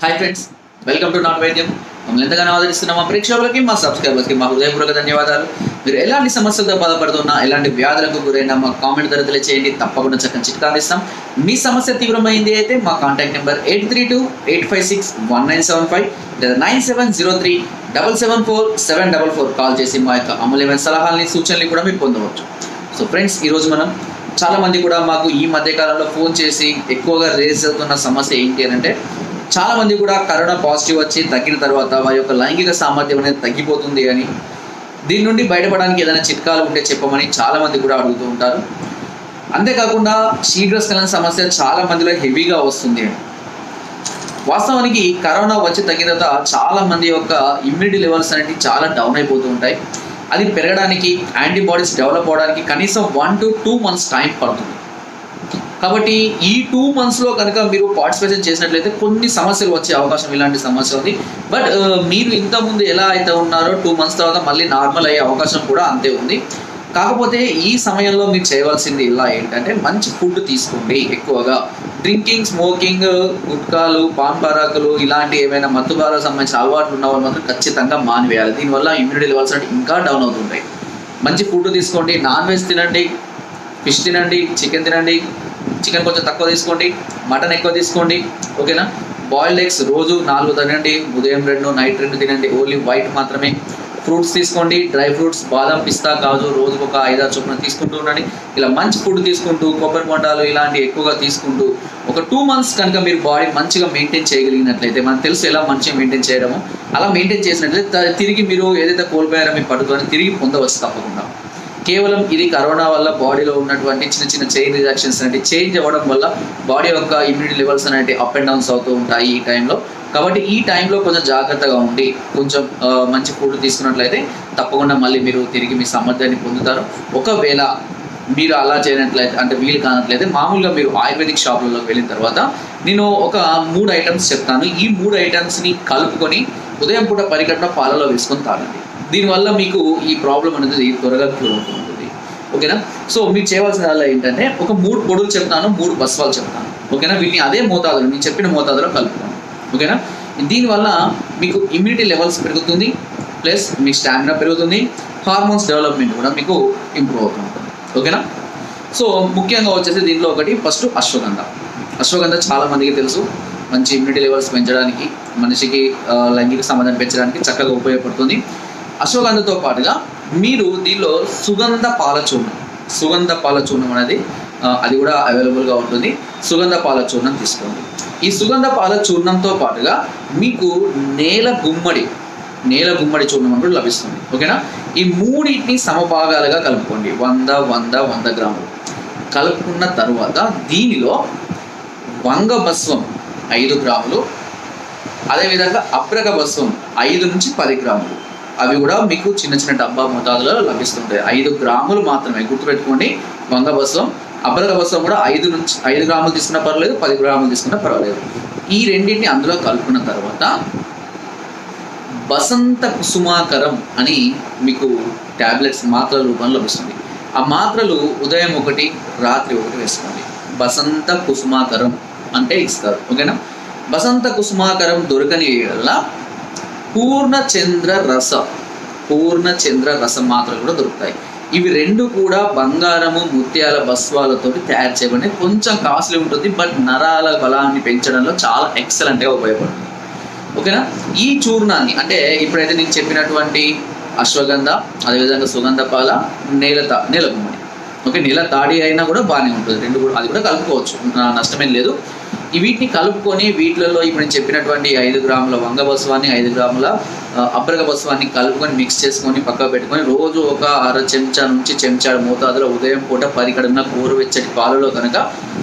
Hi friends welcome to నాట్ వైద్యం మమ్మల్ని ఎంతగానో ఆదరిస్తున్న మా ప్రేక్షకులకి మా సబ్స్క్రైబర్స్కి మా హృదయపూర్వక ధన్యవాదాలు. మీరు ఎలాంటి సమస్యలతో బాధపడుతున్నా ఎలాంటి వ్యాధులకు గురైనా మా కామెంట్ ధరతలు చేయండి తప్పకుండా చక్కని చిట్కాలు ఇస్తాం. మీ సమస్య తీవ్రమైంది అయితే మా contact number eight three two eight five six one nine seven five లేదా nine seven zero three double seven four seven double four call చేసి మా యొక్క అమూల్యమైన సలహాలని సూచనలు కూడా మీరు పొందవచ్చు. సో ఫ్రెండ్స్ ఈరోజు మనం చాలామంది కూడా మాకు ఈ మధ్యకాలంలో ఫోన్ చేసి ఎక్కువగా రేజ్ అవుతున్న సమస్య ఏంటి అని అంటే చాలా మంది కూడా కరోనా పాజిటివ్ వచ్చి తగ్గిన తర్వాత వారి యొక్క లైంగిక సామర్థ్యం అనేది తగ్గిపోతుంది అని దీని నుండి బయటపడడానికి ఏదైనా చిట్కాలు ఉంటే చెప్పమని చాలా మంది కూడా అడుగుతూ ఉంటారు. అంతేకాకుండా శీఘ్రస్ఖలన సమస్య చాలా మందిలో హెవీగా వస్తుంది. అని వాస్తవానికి కరోనా వచ్చి తగ్గిన తర్వాత చాలా మంది యొక్క ఇమ్యూనిటీ లెవెల్స్ అనేవి చాలా డౌన్ అయిపోతూ ఉంటాయి. అది పెరగడానికి యాంటీబాడీస్ డెవలప్ అవడానికి కనీసం one to two months time పడుతుంది. కాబట్టి ఈ టూ మంత్స్లో కనుక మీరు పార్టిసిపేషన్ చేసినట్లయితే కొన్ని సమస్యలు వచ్చే అవకాశం ఇలాంటి సమస్య ఉంది. బట్ uh, మీరు ఇంతకుముందు ఎలా అయితే ఉన్నారో టూ మంత్స్ తర్వాత మళ్ళీ నార్మల్ అయ్యే అవకాశం కూడా అంతే ఉంది. కాకపోతే ఈ సమయంలో మీరు చేయవలసింది ఇలా ఏంటంటే మంచి ఫుడ్ తీసుకోండి ఎక్కువగా. డ్రింకింగ్ స్మోకింగ్ గుట్కాలు పాన్ పరాకులు ఇలాంటి ఏమైనా మత్తుబాలకు సంబంధించిన అలవాట్లు ఉన్న వాళ్ళు మాత్రం ఖచ్చితంగా మానివేయాలి. దీనివల్ల ఇమ్యూనిటీ లెవెల్స్ అంటే ఇంకా డౌన్ అవుతుంటాయి. మంచి ఫుడ్ తీసుకోండి. నాన్ వెజ్ తినండి. ఫిష్ తినండి. చికెన్ తినండి. చికెన్ కొంచెం తక్కువ తీసుకోండి మటన్ ఎక్కువ తీసుకోండి ఓకేనా? బాయిల్డ్ ఎగ్స్ రోజు నాలుగు తినండి ఉదయం రెండు నైట్ రెండు తినండి ఓన్లీ వైట్ మాత్రమే. ఫ్రూట్స్ తీసుకోండి డ్రై ఫ్రూట్స్ బాదం పిస్తా కాజు రోజుకు ఒక ఐదారు చొప్పున తీసుకుంటూ ఉండండి. ఇలా మంచి ఫుడ్ తీసుకుంటూ కొబ్బరి బొండాలు ఇలాంటివి ఎక్కువగా తీసుకుంటూ ఒక టూ మంత్స్ కనుక మీరు బాడీ మంచిగా మెయింటైన్ చేయగలిగినట్లయితే మనకు తెలుసు ఎలా మంచిగా మెయింటైన్ చేయడము. అలా మెయింటైన్ చేసినట్లయితే తిరిగి మీరు ఏదైతే కోల్పోయారో మీ పట్టుకొని తిరిగి పొందవచ్చు తప్పకుండా. కేవలం ఇది కరోనా వల్ల బాడీలో ఉన్నటువంటి చిన్న చిన్న చైన్ రియాక్షన్స్ అనేవి చేంజ్ అవ్వడం వల్ల బాడీ యొక్క ఇమ్యూనిటీ లెవెల్స్ అనేవి అప్ అండ్ డౌన్స్ అవుతూ ఉంటాయి ఈ టైంలో కాబట్టి ఈ టైంలో కొంచెం జాగ్రత్తగా ఉండి కొంచెం మంచి ఫుడ్ తీసుకున్నట్లయితే తప్పకుండా మళ్ళీ మీరు తిరిగి మీ సామర్థ్యాన్ని పొందుతారు. ఒకవేళ మీరు అలా చేయనట్లయితే అంటే వీలు కానట్లయితే మామూలుగా మీరు ఆయుర్వేదిక్ షాపులలోకి వెళ్ళిన తర్వాత నేను ఒక మూడు ఐటమ్స్ చెప్తాను. ఈ మూడు ఐటమ్స్ని కలుపుకొని ఉదయం పూట పరికట్న పాలలో వేసుకొని తాగండి. దీనివల్ల మీకు ఈ ప్రాబ్లం అనేది త్వరగా క్యూర్ అవుతుంది ఓకేనా సో మీరు చేయవలసిన వల్ల ఏంటంటే ఒక మూడు పొడులు చెప్తాను మూడు బస్వాలు చెప్తాను. ఓకేనా వీటిని అదే మోతాదులో నేను చెప్పిన మోతాదులో కలుపుతాను ఓకేనా దీనివల్ల మీకు ఇమ్యూనిటీ లెవెల్స్ పెరుగుతుంది ప్లస్ మీ స్టామినా పెరుగుతుంది హార్మోన్స్ డెవలప్మెంట్ కూడా మీకు ఇంప్రూవ్ అవుతూ ఉంటుంది ఓకేనా సో ముఖ్యంగా వచ్చేసి దీంట్లో ఒకటి ఫస్ట్ అశ్వగంధ. అశ్వగంధ చాలా మందికి తెలుసు. మంచి ఇమ్యూనిటీ లెవెల్స్ పెంచడానికి మనిషికి లైంగిక సంబంధం పెంచడానికి చక్కగా ఉపయోగపడుతుంది. అశ్వగంధతో పాటుగా మీరు దీనిలో సుగంధ పాలచూర్ణం సుగంధ పాలచూర్ణం అనేది అది కూడా అవైలబుల్గా ఉంటుంది. సుగంధ పాలచూర్ణం తీసుకోండి. ఈ సుగంధ పాలచూర్ణంతో పాటుగా మీకు నేల గుమ్మడి నేల గుమ్మడి చూర్ణం కూడా లభిస్తుంది. ఓకేనా? ఈ మూడింటిని సమభాగాలుగా కలుపుకోండి. వంద వంద వంద గ్రాములు. కలుపుకున్న తర్వాత దీనిలో వంగ భస్వం ఐదు గ్రాములు అదేవిధంగా అప్రగ భస్వం ఐదు నుంచి పది గ్రాములు. అవి కూడా మీకు చిన్న చిన్న డబ్బా మోతాదులో లభిస్తుంటాయి. ఐదు గ్రాములు మాత్రమే. గుర్తుపెట్టుకోండి వంగ భస్వం అబ్బల బస్సం కూడా ఐదు నుంచి ఐదు గ్రాములు తీసుకున్నా పర్వాలేదు పది గ్రాములు తీసుకున్నా పర్వాలేదు. ఈ రెండింటిని అందులో కలుపుకున్న తర్వాత బసంత కుసుమాకరం అని మీకు టాబ్లెట్స్ మాత్రల రూపంలో లభిస్తుంది. ఆ మాత్రలు ఉదయం ఒకటి రాత్రి ఒకటి వేసుకోండి. బసంత కుసుమాకరం అంటే ఇస్తారు. ఓకేనా? బసంత కుసుమాకరం దొరకని వల్ల పూర్ణచంద్ర రసం పూర్ణచంద్ర రసం మాత్రలు కూడా దొరుకుతాయి. ఇవి రెండు కూడా బంగారము ముత్యాల బస్వాలతో తయారు చేయబడి కొంచెం కాస్ట్లీ ఉంటుంది బట్ నరాల బలాన్ని పెంచడంలో చాలా ఎక్సలెంట్గా ఉపయోగపడుతుంది. ఓకేనా? ఈ చూర్ణాన్ని అంటే ఇప్పుడైతే నేను చెప్పినటువంటి అశ్వగంధ అదేవిధంగా సుగంధ పాల నేల తా నేల గుమ్మడి ఓకే నేల తాడి అయినా కూడా బాగానే ఉంటుంది. రెండు కూడా అది కూడా కలుపుకోవచ్చు. నా- నష్టమేం లేదు. వీటిని కలుపుకొని వీటిలలో ఇప్పుడు నేను చెప్పినటువంటి ఐదు గ్రాముల వంగ బస్వాన్ని ఐదు గ్రాముల అబ్రగ బస్వాన్ని కలుపుకొని మిక్స్ చేసుకొని పక్క పెట్టుకొని రోజు ఒక అర చెంచా నుంచి చెంచాడు మోతాదులో ఉదయం పూట పరికడున్న గోరువెచ్చటి పాలలో కనుక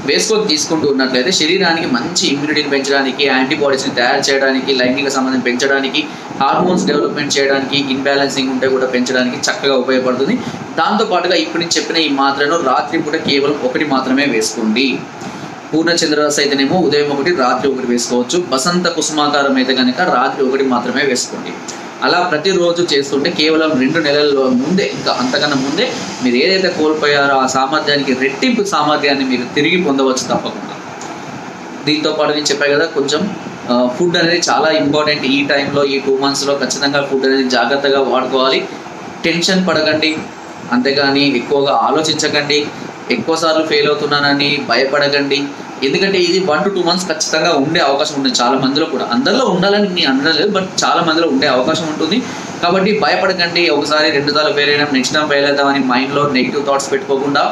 వేసుకొని తీసుకుంటూ ఉన్నట్లయితే శరీరానికి మంచి ఇమ్యూనిటీని పెంచడానికి యాంటీబాడీస్ని తయారు చేయడానికి లైంగిక సంబంధం పెంచడానికి హార్మోన్స్ డెవలప్మెంట్ చేయడానికి ఇన్బ్యాలెన్సింగ్ ఉంటే కూడా పెంచడానికి చక్కగా ఉపయోగపడుతుంది. దాంతో పాటుగా ఇప్పుడు నేను చెప్పిన ఈ మాత్రను రాత్రి పూట కేవలం ఒకటి మాత్రమే వేసుకోండి. పూర్ణచంద్రరస అయితేనేమో ఉదయం ఒకటి రాత్రి ఒకటి వేసుకోవచ్చు. బసంత కుసుమాకారం అయితే కనుక రాత్రి ఒకటి మాత్రమే వేసుకోండి. అలా ప్రతిరోజు చేస్తుంటే కేవలం రెండు నెలల ముందే ఇంకా అంతకన్నా ముందే మీరు ఏదైతే కోల్పోయారో ఆ సామర్థ్యానికి రెట్టింపు సామర్థ్యాన్ని మీరు తిరిగి పొందవచ్చు తప్పకుండా. దీంతో పాటు నేను చెప్పాను కదా కొంచెం ఫుడ్ అనేది చాలా ఇంపార్టెంట్ ఈ టైంలో ఈ టూ మంత్స్లో ఖచ్చితంగా ఫుడ్ అనేది జాగ్రత్తగా వాడుకోవాలి. టెన్షన్ పడకండి. అంతేగాని ఎక్కువగా ఆలోచించకండి. ఎక్కువసార్లు ఫెయిల్ అవుతున్నానని భయపడకండి. ఎందుకంటే ఇది వన్ టు టూ మంత్స్ ఖచ్చితంగా ఉండే అవకాశం ఉంటుంది. చాలా మందిలో కూడా. అందరిలో ఉండాలని నేను అనలేదు బట్ చాలా మందిలో ఉండే అవకాశం ఉంటుంది. కాబట్టి భయపడకండి. ఒకసారి రెండు సార్లు ఫెయిల్ అయినా నెక్స్ట్ టైం ఫెయిల్ అవుతామని మైండ్లో నెగిటివ్ థాట్స్ పెట్టుకోకుండా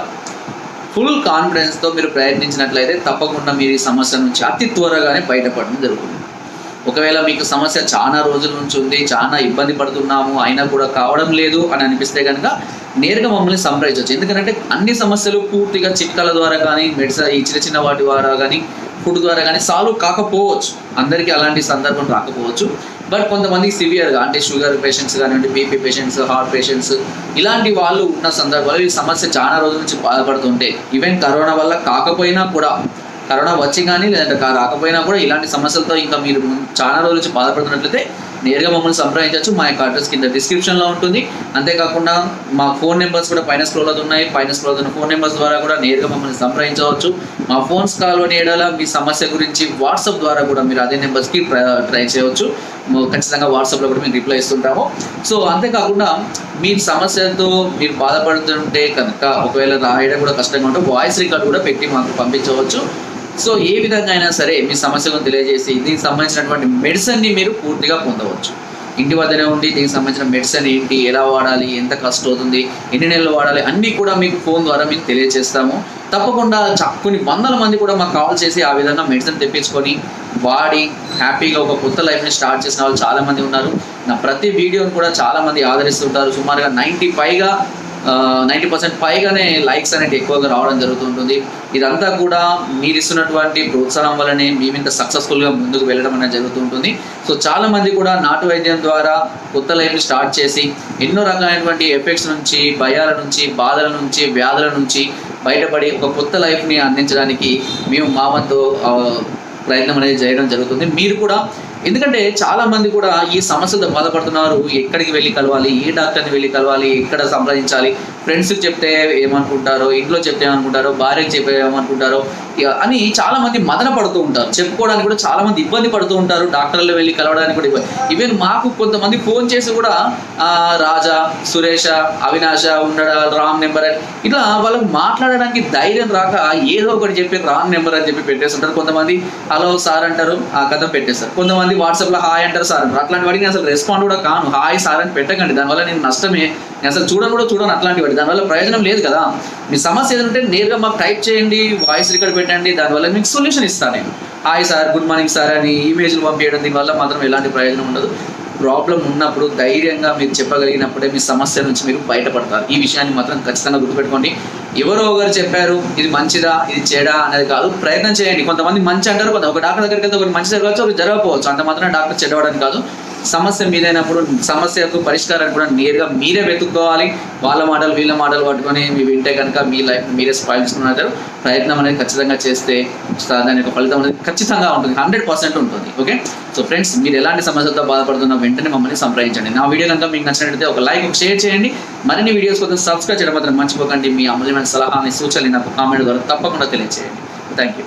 ఫుల్ కాన్ఫిడెన్స్తో మీరు ప్రయత్నించినట్లయితే తప్పకుండా మీరు ఈ సమస్య నుంచి అతి త్వరగానే బయటపడడం జరుగుతుంది. ఒకవేళ మీకు సమస్య చాలా రోజుల నుంచి ఉంది చాలా ఇబ్బంది పడుతున్నాము అయినా కూడా కావడం లేదు అని అనిపిస్తే కనుక నేరుగా మమ్మల్ని సంప్రదించవచ్చు. ఎందుకంటే అన్ని సమస్యలు పూర్తిగా చిట్కాల ద్వారా కానీ మెడిసిన్ ఈ చిన్న చిన్న వాటి ద్వారా కానీ ఫుడ్ ద్వారా కానీ సాల్వ్ కాకపోవచ్చు. అందరికీ అలాంటి సందర్భం రాకపోవచ్చు. బట్ కొంతమంది సివియర్గా అంటే షుగర్ పేషెంట్స్ కానివ్వండి బీపీ పేషెంట్స్ హార్ట్ పేషెంట్స్ ఇలాంటి వాళ్ళు ఉన్న సందర్భాలు ఈ సమస్య చాలా రోజుల నుంచి బాధపడుతుంటే ఈవెన్ కరోనా వల్ల కాకపోయినా కూడా కరోనా వచ్చి కానీ లేదంటే కా- రాకపోయినా కూడా ఇలాంటి సమస్యలతో ఇంకా మీరు చాలా రోజుల నుంచి బాధపడుతున్నట్లయితే నేరుగా మమ్మల్ని సంప్రదించవచ్చు. మా యొక్క అడ్రస్ కింద డిస్క్రిప్షన్లో ఉంటుంది. అంతేకాకుండా మా ఫోన్ నెంబర్స్ కూడా పైన స్క్రోల్ ఉన్నాయి. పైన స్క్రోల్ అవుతున్న ఫోన్ నెంబర్స్ ద్వారా కూడా నేరుగా మమ్మల్ని సంప్రదించవచ్చు. మా ఫోన్స్ కాల్ ఏడాల మీ సమస్య గురించి వాట్సాప్ ద్వారా కూడా మీరు అదే నెంబర్స్కి ట్రై చేయవచ్చు. ఖచ్చితంగా వాట్సాప్లో కూడా మేము రిప్లై ఇస్తుంటాము. సో అంతేకాకుండా మీ సమస్యతో మీరు బాధపడుతుంటే కనుక ఒకవేళ రాయడం కూడా కష్టంగా ఉంటే వాయిస్ రికార్డ్ కూడా పెట్టి మాకు పంపించవచ్చు. సో ఏ విధంగా అయినా సరే మీ సమస్యలను తెలియజేసి దీనికి సంబంధించినటువంటి మెడిసిన్ని మీరు పూర్తిగా పొందవచ్చు. ఇంటి వద్దనే ఉండి దీనికి సంబంధించిన మెడిసిన్ ఏంటి ఎలా వాడాలి ఎంత ఖర్చు అవుతుంది ఎన్ని నెలలు వాడాలి అన్నీ కూడా మీకు ఫోన్ ద్వారా మీకు తెలియజేస్తాము. తప్పకుండా కొన్ని వందల మంది కూడా మాకు కాల్ చేసి ఆ విధంగా మెడిసిన్ తెప్పించుకొని వాడి హ్యాపీగా ఒక కొత్త లైఫ్ని స్టార్ట్ చేసిన వాళ్ళు చాలామంది ఉన్నారు. నా ప్రతి వీడియోని కూడా చాలామంది ఆదరిస్తుంటారు. సుమారుగా నైంటీ పైగా నైంటీ పర్సెంట్ పైగానే లైక్స్ అనేది ఎక్కువగా రావడం జరుగుతుంటుంది. ఇదంతా కూడా మీరు ఇస్తున్నటువంటి ప్రోత్సాహం వల్లనే మేము ఇంత సక్సెస్ఫుల్గా ముందుకు వెళ్ళడం అనేది జరుగుతుంటుంది. సో చాలా మంది కూడా నాటు వైద్యం ద్వారా కొత్త లైఫ్ని స్టార్ట్ చేసి ఎన్నో రకాలైనటువంటి ఎఫెక్ట్స్ నుంచి భయాల నుంచి బాధల నుంచి వ్యాధుల నుంచి బయటపడి ఒక కొత్త లైఫ్ని అందించడానికి మేము మా వంతు ప్రయత్నం అనేది చేయడం జరుగుతుంది. మీరు కూడా ఎందుకంటే చాలా మంది కూడా ఈ సమస్యతో బాధపడుతున్నారు. ఎక్కడికి వెళ్ళి కలవాలి? ఏ డాక్టర్ని వెళ్ళి కలవాలి? ఎక్కడ సంప్రదించాలి? ఫ్రెండ్స్కి చెప్తే ఏమనుకుంటారో ఇంట్లో చెప్తే ఏమనుకుంటారో భార్యకి చెప్తే ఏమనుకుంటారో ఇక అని చాలా మంది మదన పడుతూ ఉంటారు. చెప్పుకోవడానికి కూడా చాలా మంది ఇబ్బంది పడుతూ ఉంటారు. డాక్టర్లు వెళ్ళి కలవడానికి కూడా ఇబ్బంది. ఈవెన్ మాకు కొంతమంది ఫోన్ చేసి కూడా రాజా సురేష అవినాష ఉండడా రామ్ నెంబర్ అని ఇట్లా వాళ్ళకి మాట్లాడడానికి ధైర్యం రాక ఏదో ఒకటి చెప్పి రామ్ నెంబర్ అని చెప్పి పెట్టేస్తుంటారు. కొంతమంది హలో సార్ అంటారు. ఆ కథ పెట్టేస్తారు. కొంతమంది వాట్సాప్లో హాయ్ అంటారు సార్. అట్లాంటి వాడికి నేను అసలు రెస్పాండ్ కూడా కాను. హాయ్ సార్ అని పెట్టకండి. దానివల్ల నేను నష్టమే. నేను అసలు చూడను కూడా చూడను అట్లాంటి వాడి దానివల్ల ప్రయోజనం లేదు కదా. మీ సమస్య ఏదంటే నేరుగా మాకు టైప్ చేయండి వాయిస్ రికార్డ్ పెట్టండి. దానివల్ల మీకు సొల్యూషన్ ఇస్తాను నేను. Hi sir good morning sir అని ఇమేజ్లు పంపించడం. దీనివల్ల మాత్రం ఎలాంటి ప్రయోజనం ఉండదు. ప్రాబ్లం ఉన్నప్పుడు ధైర్యంగా మీరు చెప్పగలిగినప్పుడే మీ సమస్య నుంచి మీరు బయటపడతారు. ఈ విషయాన్ని మాత్రం ఖచ్చితంగా గుర్తుపెట్టుకోండి. ఎవరో ఒకరు చెప్పారు ఇది మంచిదా ఇది చెడా అనేది కాదు. ప్రయత్నం చేయండి. కొంతమంది మంచి అంటారు కొంత ఒక డాక్టర్ దగ్గరికి వెళ్తే ఒక మంచి జరగవచ్చు ఒకరు జరగకపోవచ్చు. అంత మాత్రం డాక్టర్ చెడవడానికి కాదు. సమస్య మీదైనప్పుడు సమస్యకు పరిష్కారాన్ని కూడా నేరుగా మీరే వెతుక్కోవాలి. వాళ్ళ మాటలు వీళ్ళ మాటలు పట్టుకొని మీ వింటే కనుక మీ లైఫ్ మీరే స్పాయిల్ చేసుకున్నారు ప్రయత్నం అనేది ఖచ్చితంగా చేస్తే దాని యొక్క ఫలితం అనేది ఖచ్చితంగా ఉంటుంది. హండ్రెడ్ పర్సెంట్ ఉంటుంది. ఓకే? సో ఫ్రెండ్స్ మీరు ఎలాంటి సమస్యలతో బాధపడుతున్నా వెంటనే మమ్మల్ని సంప్రదించండి. నా వీడియో కనుక మీకు నచ్చినట్లయితే ఒక లైక్ ఒక షేర్ చేయండి. మరిన్ని వీడియోస్ కోసం సబ్స్క్రైబ్ చేయడం మాత్రం మర్చిపోకండి. మీ అమూల్యమైన సలహాని సూచనలు నాకు కామెంట్ ద్వారా తప్పకుండా తెలియజేయండి థ్యాంక్ యూ